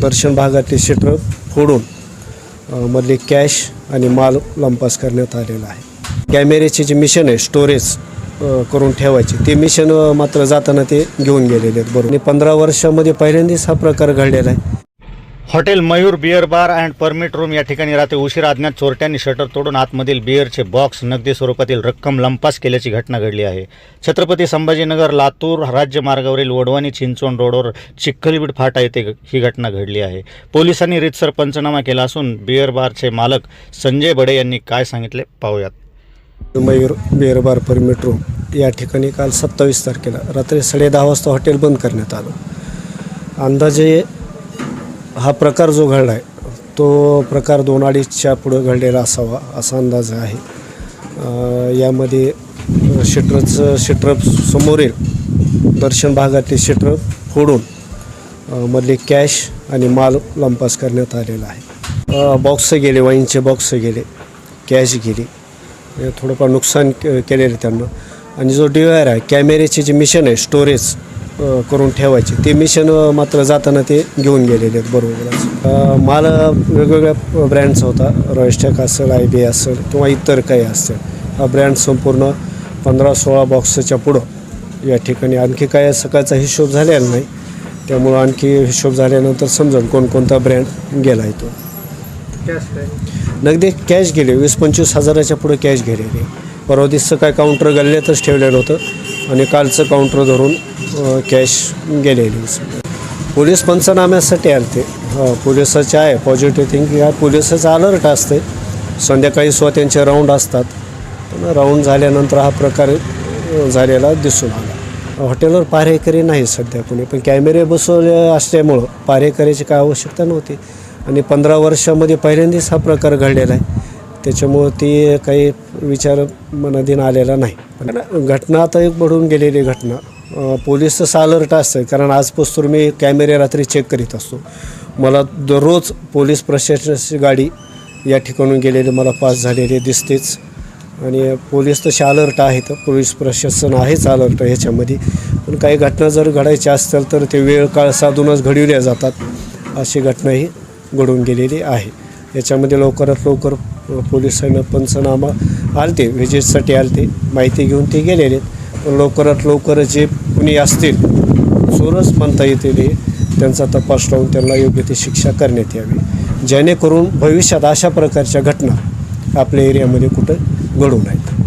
दर्शन भागातले शटर फोडून मधले कॅश आणि माल लंपास करण्यात आलेला आहे. कॅमेऱ्याचे जे मिशन आहे स्टोरेज करून ठेवायचे ते मिशन मात्र जाताना ते घेऊन गेलेले आहेत. बरोबर. पंधरा वर्षामध्ये पहिल्यांदाच हा प्रकार घडलेला आहे. Hotel Mayur beer bar and permit room या ठिकाणी रात्री उशिरा अज्ञात चोरट्यांनी शटर तोडून आतमधील बिअरचे बॉक्स नगदी स्वरूपातील रक्कम लंपास केल्याची घटना घडली आहे. छत्रपती संभाजीनगर लातूर राज्य मार्गावरील वडवानी चिंचवण रोडवर चिखलबीड फाटा येथे ही घटना घडली आहे. पोलिसांनी रितसर पंचनामा केला असून बिअर बारचे मालक संजय बडे यांनी काय सांगितले पाहूयात. Mayur beer bar permit room या ठिकाणी काल सत्तावीस तारखेला रात्री साडे दहा वाजता हॉटेल बंद करण्यात आलं. अंदाजे हा प्रकार जो घडला आहे तो प्रकार दोन अडीचच्या पुढं घडलेला असावा असा अंदाज आहे. यामध्ये शटरचं शटर समोरील दर्शन भागातले शटर फोडून मधले कॅश आणि माल लंपास करण्यात आलेला आहे. बॉक्स गेले वाईनचे बॉक्स गेले कॅश गेली. हे थोडंफार नुकसान के केलेलं आहे त्यांना. आणि जो डी आर आहे कॅमेऱ्याचे जे मिशन आहे स्टोरेज करून ठेवायचे. ते मिशन मात्र जाताना ते घेऊन गेलेले आहेत बरोबरच माल वेगवेगळ्या ब्रँडचा होता. रॉयस्टॅक असेल आय बी असेल किंवा इतर काही असेल. हा ब्रँड संपूर्ण पंधरा सोळा बॉक्सच्या पुढं या ठिकाणी. आणखी काय सकाळचा हिशोब झालेला नाही. त्यामुळं आणखी हिशोब झाल्यानंतर समजेल कोणकोणता ब्रँड गेला आहे तो. नगदी कॅश गेले. वीस पंचवीस हजाराच्या पुढे कॅश गेलेले. परवा दिवसचं काय काउंटर गल्ल्यातच ठेवलेलं होतं. आणि कालचं काउंटर धरून कॅश गेलेली पोलीस पंचनाम्यासाठी आले ते पोलिसाचे आहे पॉझिटिव्ह थिंकिंग आहे. पोलिसाचं अलर्ट असते. संध्याकाळी स्व त्यांचे राऊंड असतात. पण राऊंड झाल्यानंतर हा प्रकार झालेला दिसून आला. हॉटेलवर पारेकरी नाही सध्या कोणी. पण कॅमेरे बसवले असल्यामुळं पारेकरीची काय आवश्यकता नव्हती. आणि पंधरा वर्षामध्ये पहिल्यांदाच हा प्रकार घडलेला आहे. त्याच्यामुळं ती काही विचार मनाधीन आलेला नाही. घटना आता एक बढून गेलेली घटना. पोलिसचं पोलीस अलर्ट असतं कारण आजपासून मी कॅमेरे रात्री चेक करीत असतो. मला दररोज पोलीस प्रशासनाची गाडी या ठिकाणून गेलेली मला पास झालेली दिसतेच. आणि पोलीस तसे अलर्ट आहेत पोलीस प्रशासन आहेच अलर्ट ह्याच्यामध्ये पण काही घटना जर घडायच्या असतील तर ते वेळ काळ साधूनच घडविल्या जातात अशी घटनाही घडून गेलेली आहे. याच्यामध्ये लवकरात लवकर पोलिसांना पंचनामा आलते व्हिजिटसाठी आलते माहिती घेऊन ते गेलेले आहेत. लवकरात लवकर जे कुणी असतील चोरच म्हणता येतील हे त्यांचा तपास लावून त्यांना योग्य ती शिक्षा करण्यात यावी. जेणेकरून भविष्यात अशा प्रकारच्या घटना आपल्या एरियामध्ये कुठं घडू नयेत.